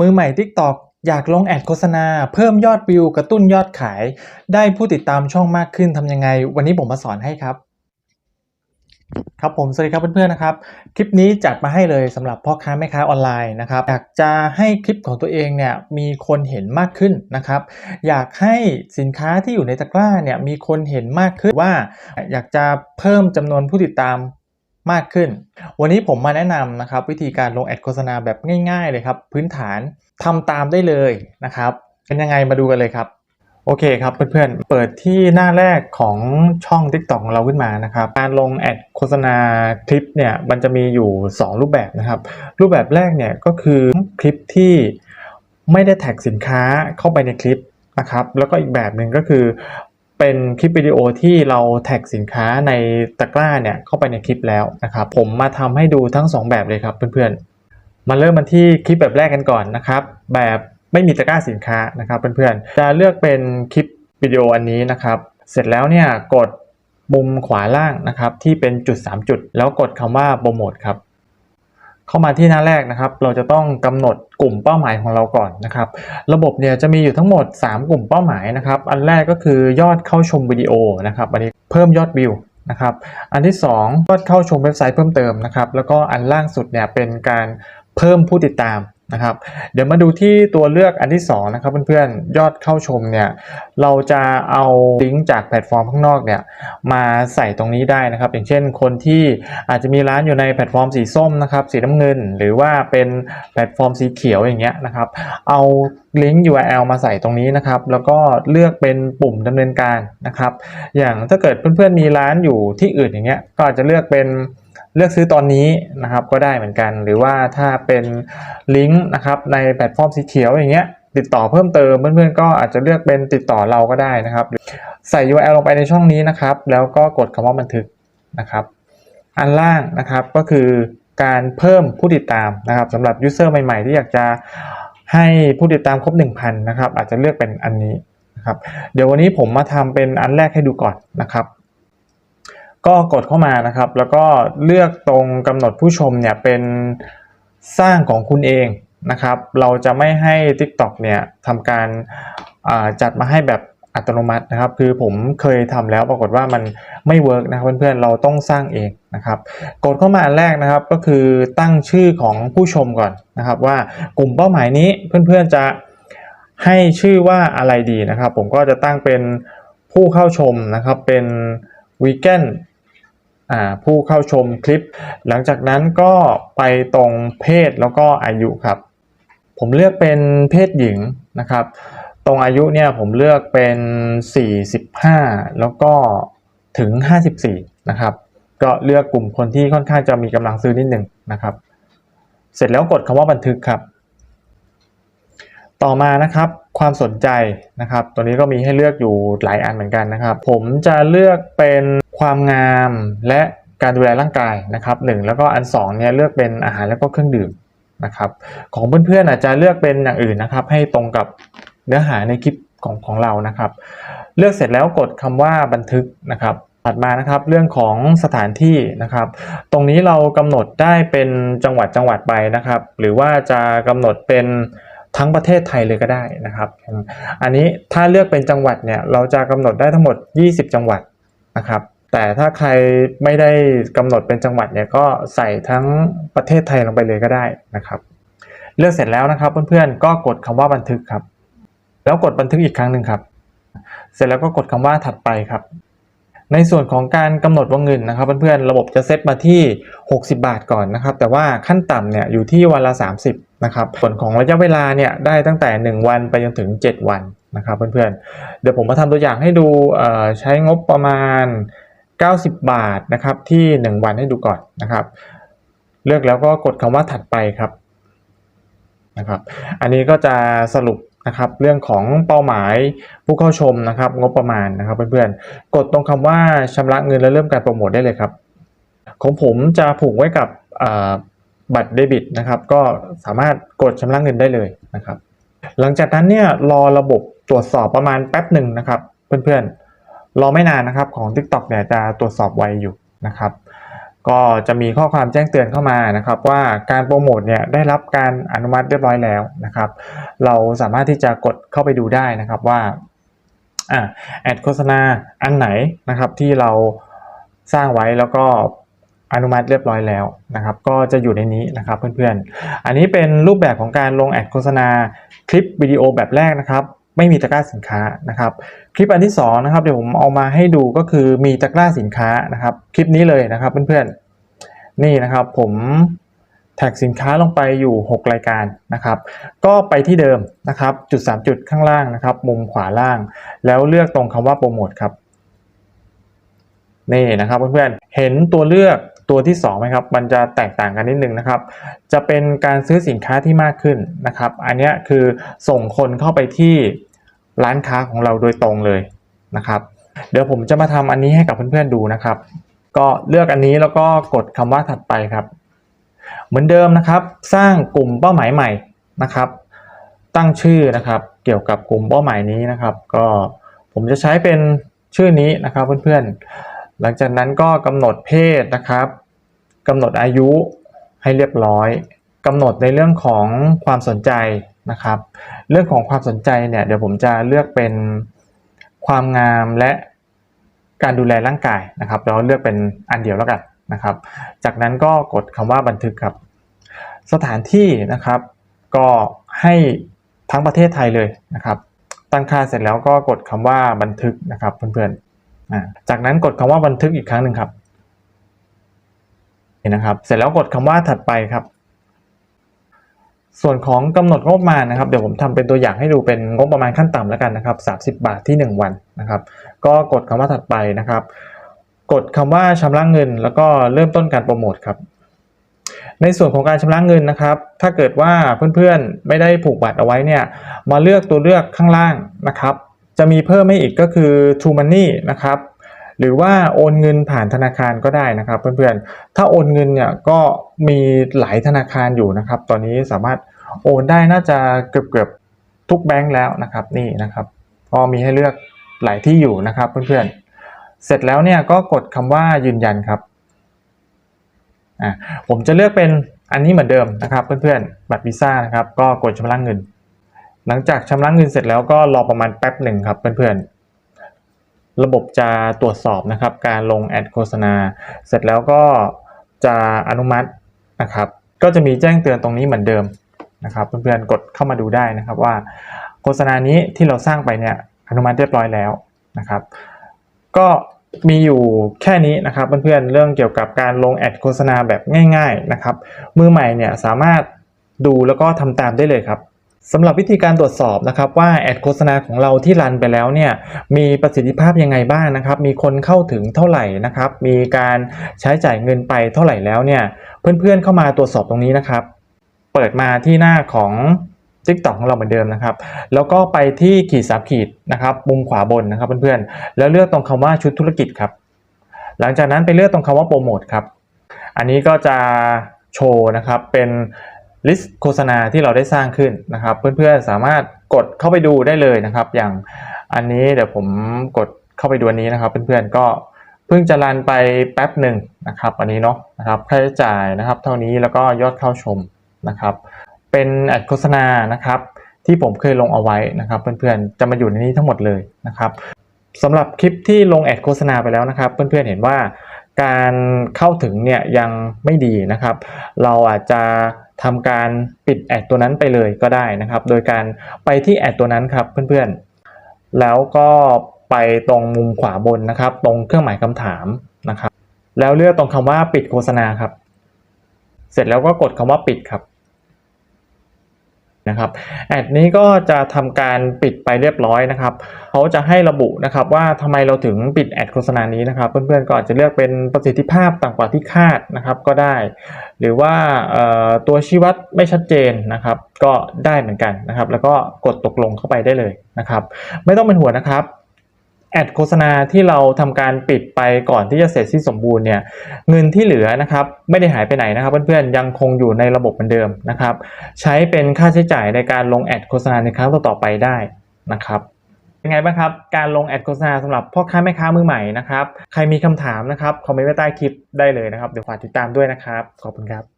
มือใหม่ TikTok อยากลงแอดโฆษณา เพิ่มยอดวิวกระตุ้นยอดขาย ได้ผู้ติดตามช่องมากขึ้นทำยังไง วันนี้ผมมาสอนให้ครับ ครับผม สวัสดีครับเพื่อนๆนะครับ คลิปนี้จัดมาให้เลยสำหรับพ่อค้าแม่ค้าออนไลน์นะครับ อยากจะให้คลิปของตัวเองเนี่ยมีคนเห็นมากขึ้นนะครับ อยากให้สินค้าที่อยู่ในตะกร้าเนี่ยมีคนเห็นมากขึ้นว่า อยากจะเพิ่มจำนวนผู้ติดตาม มากขึ้น วันนี้ผมมาแนะนำนะครับวิธีการลงแอดโฆษณาแบบง่าย ๆ เลยครับ พื้นฐานทำตามได้เลยนะครับ เป็นยังไงมาดูกันเลยครับโอเคครับเพื่อนๆ เปิดที่หน้าแรกของช่อง TikTok ของเราขึ้นมานะครับ การลงแอดโฆษณาคลิปเนี่ยมันจะมีอยู่ 2 รูปแบบนะครับ รูปแบบแรกเนี่ยก็คือคลิปที่ไม่ได้แท็กสินค้าเข้าไปในคลิปนะครับ แล้วก็อีกแบบหนึ่งก็คือ เป็นคลิปวิดีโอที่เราแท็กสินค้าในตะกร้าเนี่ยเข้าไปในคลิปแล้วนะครับผมมาทำให้ดูทั้ง 2 แบบเลยครับเพื่อนๆ มาเริ่มมาที่คลิปแบบแรกกันก่อนนะครับ แบบไม่มีตะกร้าสินค้านะครับเพื่อนๆ จะเลือกเป็นคลิปวิดีโออันนี้นะครับ เสร็จแล้วเนี่ยกดมุมขวาล่างนะครับที่เป็นจุด 3 จุด แล้วกดคำว่าโปรโมทครับ เข้ามาที่หน้าแรกนะครับ เราจะต้องกำหนดกลุ่มเป้าหมายของเราก่อนนะครับ ระบบเนี่ยจะมีอยู่ทั้งหมด 3 กลุ่มเป้าหมายนะครับ อันแรกก็คือยอดเข้าชมวิดีโอนะครับอันนี้เพิ่มยอดวิวนะครับ อันที่ 2 ยอดเข้าชมเว็บไซต์เพิ่มเติมนะครับ แล้วก็อันล่างสุดเนี่ยเป็นการเพิ่มผู้ติดตาม นะครับเดี๋ยวมาดูที่ตัวเลือกอันที่2นะครับเพื่อนๆยอดเข้าชมเนี่ยเราจะเอาลิงก์จากแพลตฟอร์มข้างนอกเนี่ยมาใส่ตรงนี้ได้นะครับ อย่างเช่นคนที่อาจจะมีร้านอยู่ในแพลตฟอร์มสีส้มนะครับสีน้ำเงิน หรือว่าเป็นแพลตฟอร์มสีเขียวอย่างเงี้ยนะครับเอาลิงก์ URL มาใส่ตรงนี้นะครับ แล้วก็เลือกเป็นปุ่มดำเนินการนะครับ อย่างถ้าเกิดเพื่อนๆมีร้านอยู่ที่อื่นอย่างเงี้ยก็อาจจะเลือกเป็น เลือกซื้อตอนนี้นะครับก็ได้เหมือนกัน หรือว่าถ้าเป็นลิงก์นะครับในแพลตฟอร์มสีเขียวอย่างเงี้ยติดต่อเพิ่มเติมเพื่อนๆก็อาจจะเลือกเป็นติดต่อเราก็ได้นะครับ ใส่ URL ลงไปในช่องนี้นะครับ แล้วก็กดคำว่าบันทึกนะครับ อันล่างนะครับก็คือการเพิ่มผู้ติดตามนะครับสำหรับ User ใหม่ๆ ที่อยากจะให้ผู้ติดตามครบ 1,000 นะครับ อาจจะเลือกเป็นอันนี้นะครับ เดี๋ยววันนี้ผมมาทำเป็นอันแรกให้ดูก่อนนะครับ ก็กดเข้ามานะครับ แล้วก็เลือกตรงกำหนดผู้ชมเนี่ยเป็นสร้างของคุณเองนะครับ เราจะไม่ให้ TikTok เนี่ยทำการจัดมาให้แบบอัตโนมัตินะครับ คือผมเคยทำแล้วปรากฏว่ามันไม่เวิร์กนะเพื่อนๆ เราต้องสร้างเองนะครับ กดเข้ามาอันแรกนะครับก็คือตั้งชื่อของผู้ชมก่อนนะครับ ว่ากลุ่มเป้าหมายนี้เพื่อนๆจะให้ชื่อว่าอะไรดีนะครับ ผมก็จะตั้งเป็นผู้เข้าชมนะครับเป็น วีแกนผู้เข้าชมคลิป หลังจากนั้นก็ไปตรงเพศแล้วก็อายุครับ ผมเลือกเป็นเพศหญิงนะครับ ตรงอายุเนี่ยผมเลือกเป็น 45 แล้วก็ถึง 54 นะครับ ก็เลือกกลุ่มคนที่ค่อนข้างจะมีกำลังซื้อนิดหนึ่งนะครับ เสร็จแล้วกดคำว่าบันทึกครับ ต่อมานะครับความสนใจนะครับ ตัวนี้ก็มีให้เลือกอยู่หลายอันเหมือนกันนะครับ ผมจะเลือกเป็นความงามและการดูแลร่างกายนะครับหนึ่งแล้วก็อัน2เนี่ยเลือกเป็นอาหารแล้วก็เครื่องดื่มนะครับของเพื่อนๆอาจจะเลือกเป็นอย่างอื่นนะครับ ให้ตรงกับเนื้อหาในคลิปของของเรานะครับ เลือกเสร็จแล้วกดคำว่าบันทึกนะครับถัดมานะครับเรื่องของสถานที่นะครับ ตรงนี้เรากำหนดได้เป็นจังหวัดจังหวัดไปนะครับ หรือว่าจะกำหนดเป็น ทั้งประเทศไทยเลยก็ได้นะครับ อันนี้ถ้าเลือกเป็นจังหวัดเนี่ยเราจะกำหนดได้ทั้งหมด 20 จังหวัดนะครับ แต่ถ้าใครไม่ได้กำหนดเป็นจังหวัดเนี่ยก็ใส่ทั้งประเทศไทยลงไปเลยก็ได้นะครับ เลือกเสร็จแล้วนะครับเพื่อนๆก็กดคำว่าบันทึกครับ แล้วกดบันทึกอีกครั้งหนึ่งครับ เสร็จแล้วก็กดคำว่าถัดไปครับในส่วนของการกำหนดวงเงินนะครับเพื่อนๆ ระบบจะเซตมาที่ 60 บาทก่อนนะครับ แต่ว่าขั้นต่ำเนี่ยอยู่ที่วันละ 30 นะครับส่วนของระยะเวลาเนี่ยได้ตั้งแต่ 1 วันไปจนถึง 7 วันนะครับเพื่อนๆ เดี๋ยวผมมาทำตัวอย่างให้ดูใช้งบประมาณ 90 บาทนะครับที่ 1 วันให้ดูก่อนนะครับ เลือกแล้วก็กดคำว่าถัดไปครับนะครับอันนี้ก็จะสรุปนะครับเรื่องของเป้าหมายผู้เข้าชมนะครับงบประมาณนะครับเพื่อนๆ กดตรงคำว่าชำระเงินและเริ่มการโปรโมทได้เลยครับ ของผมจะผูกไว้กับ บัตรเดบิตนะครับก็สามารถกดชำระเงินได้เลยนะครับ หลังจากนั้นเนี่ยรอระบบตรวจสอบประมาณแป๊บหนึ่งนะครับเพื่อนๆ รอไม่นานนะครับของ TikTok เนี่ยจะตรวจสอบไวอยู่นะครับ ก็จะมีข้อความแจ้งเตือนเข้ามานะครับว่าการโปรโมทเนี่ยได้รับการอนุมัติเรียบร้อยแล้วนะครับ เราสามารถที่จะกดเข้าไปดูได้นะครับว่าอ่าแอดโฆษณาอันไหนนะครับที่เราสร้างไว้แล้วก็ อนุมัติเรียบร้อยแล้วนะครับ ก็จะอยู่ในนี้นะครับเพื่อนๆ อันนี้เป็นรูปแบบของการลงแอดโฆษณาคลิปวิดีโอแบบแรกนะครับ ไม่มีตะกร้าสินค้านะครับ คลิปอันที่สองนะครับเดี๋ยวผมเอามาให้ดูก็คือมีตะกร้าสินค้านะครับ คลิปนี้เลยนะครับเพื่อนๆ นี่นะครับผมแท็กสินค้าลงไปอยู่ 6 รายการนะครับ ก็ไปที่เดิมนะครับ จุด 3 จุดข้างล่างนะครับ มุมขวาล่าง แล้วเลือกตรงคำว่าโปรโมทครับนี่นะครับเพื่อนๆ เห็นตัวเลือก ตัวที่2ไหมครับมันจะแตกต่างกันนิดนึงนะครับ จะเป็นการซื้อสินค้าที่มากขึ้นนะครับ อันนี้คือส่งคนเข้าไปที่ร้านค้าของเราโดยตรงเลยนะครับ เดี๋ยวผมจะมาทำอันนี้ให้กับเพื่อนๆดูนะครับ ก็เลือกอันนี้แล้วก็กดคำว่าถัดไปครับ เหมือนเดิมนะครับ สร้างกลุ่มเป้าหมายใหม่นะครับ ตั้งชื่อนะครับ เกี่ยวกับกลุ่มเป้าหมายนี้นะครับ ก็ผมจะใช้เป็นชื่อนี้นะครับเพื่อนๆ หลังจากนั้นก็กำหนดเพศนะครับกำหนดอายุให้เรียบร้อยกำหนดในเรื่องของความสนใจนะครับ เรื่องของความสนใจเนี่ยเดี๋ยวผมจะเลือกเป็นความงามและการดูแลร่างกายนะครับเราเลือกเป็นอันเดียวแล้วกันนะครับ จากนั้นก็กดคำว่าบันทึกครับ สถานที่นะครับ ก็ให้ทั้งประเทศไทยเลยนะครับ ตั้งค่าเสร็จแล้วก็กดคำว่าบันทึกนะครับเพื่อนๆ จากนั้นกดคำว่าบันทึกอีกครั้งหนึ่งครับนี่นนะครับ เสร็จแล้วกดคำว่าถัดไปครับ ส่วนของกำหนดงบประมาณนะครับ เดี๋ยวผมทำเป็นตัวอย่างให้ดูเป็นงบประมาณขั้นต่ำแล้วกันนะครับ 30 บาทที่ 1 วันนะครับ ก็กดคำว่าถัดไปนะครับ กดคำว่าชำระเงิน แล้วก็เริ่มต้นการโปรโมทครับในส่วนของการชำระเงินนะครับ ถ้าเกิดว่าเพื่อนๆไม่ได้ผูกบัตรเอาไว้เนี่ย มาเลือกตัวเลือกข้างล่างนะครับ จะมีเพิ่มให้อีกก็คือ True Money นะครับหรือว่าโอนเงินผ่านธนาคารก็ได้นะครับเพื่อนๆ ถ้าโอนเงินเนี่ยก็มีหลายธนาคารอยู่นะครับ ตอนนี้สามารถโอนได้น่าจะเกือบๆทุกแบงก์แล้วนะครับนี่นะครับก็มีให้เลือกหลายที่อยู่นะครับเพื่อนๆ เสร็จแล้วเนี่ยก็กดคำว่ายืนยันครับอ่าผมจะเลือกเป็นอันนี้เหมือนเดิมนะครับเพื่อนๆ บัตรวีซ่านะครับก็กดชำระเงิน หลังจากชำระเงินเสร็จแล้วก็รอประมาณแป๊บหนึ่งครับเพื่อนๆ ระบบจะตรวจสอบนะครับ การลงแอดโฆษณา เสร็จแล้วก็จะอนุมัตินะครับ ก็จะมีแจ้งเตือนตรงนี้เหมือนเดิมนะครับ เพื่อนๆกดเข้ามาดูได้นะครับว่า โฆษณานี้ที่เราสร้างไปเนี่ยอนุมัติเรียบร้อยแล้วนะครับ ก็มีอยู่แค่นี้นะครับเพื่อนๆเรื่องเกี่ยวกับการลงแอดโฆษณาแบบง่าย ๆนะครับ มือใหม่เนี่ยสามารถดูแล้วก็ทำตามได้เลยครับ สำหรับวิธีการตรวจสอบนะครับว่าแอดโฆษณาของเราที่รันไปแล้วเนี่ยมีประสิทธิภาพยังไงบ้างนะครับ มีคนเข้าถึงเท่าไหร่นะครับ มีการใช้จ่ายเงินไปเท่าไหร่แล้วเนี่ยเพื่อนๆเข้ามาตรวจสอบตรงนี้นะครับ เปิดมาที่หน้าของ TikTok ของเราเหมือนเดิมนะครับ แล้วก็ไปที่ขีดสามขีดนะครับมุมขวาบนนะครับเพื่อนๆแล้วเลือกตรงคำว่าชุดธุรกิจครับ หลังจากนั้นไปเลือกตรงคำว่าโปรโมทครับอันนี้ก็จะโชว์นะครับเป็น ลิสต์โฆษณาที่เราได้สร้างขึ้นนะครับ เพื่อนๆสามารถกดเข้าไปดูได้เลยนะครับ อย่างอันนี้เดี๋ยวผมกดเข้าไปดูอันนี้นะครับ เพื่อนๆก็เพิ่งจะรันไปแป๊บหนึ่งนะครับ อันนี้เนาะนะครับค่าใช้จ่ายนะครับ เท่านี้แล้วก็ยอดเข้าชมนะครับ เป็นแอดโฆษณานะครับ ที่ผมเคยลงเอาไว้นะครับ เพื่อนๆจะมาอยู่ในนี้ทั้งหมดเลยนะครับสำหรับคลิปที่ลงแอดโฆษณาไปแล้วนะครับ เพื่อนๆเห็นว่าการเข้าถึงเนี่ยยังไม่ดีนะครับ เราอาจจะ ทำการปิดแอดตัวนั้นไปเลยก็ได้นะครับ โดยการไปที่แอดตัวนั้นครับเพื่อนๆ แล้วก็ไปตรงมุมขวาบนนะครับ ตรงเครื่องหมายคำถามนะครับ แล้วเลือกตรงคำว่าปิดโฆษณาครับ เสร็จแล้วก็กดคำว่าปิดครับ นะครับแอดนี้ก็จะทำการปิดไปเรียบร้อยนะครับเขาจะให้ระบุนะครับว่าทำไมเราถึงปิดแอดโฆษณานี้นะครับเพื่อนๆก็อาจจะเลือกเป็นประสิทธิภาพต่ำกว่าที่คาดนะครับก็ได้ หรือว่าตัวชี้วัดไม่ชัดเจนนะครับก็ได้เหมือนกันนะครับ แล้วก็กดตกลงเข้าไปได้เลยนะครับ ไม่ต้องเป็นห่วงนะครับ แอดโฆษณาที่เราทำการปิดไปก่อนที่จะเสร็จสิ้นสมบูรณ์เนี่ยเงินที่เหลือนะครับไม่ได้หายไปไหนนะครับ เพื่อนๆยังคงอยู่ในระบบเหมือนเดิมนะครับ ใช้เป็นค่าใช้จ่ายในการลงแอดโฆษณาในครั้งต่อๆไปได้นะครับเป็นไงบ้างครับการลงแอดโฆษณาสำหรับพ่อค้าแม่ค้ามือใหม่นะครับ ใครมีคำถามนะครับคอมเมนต์ไว้ใต้คลิปได้เลยนะครับเดี๋ยวฝากติดตามด้วยนะครับขอบคุณครับ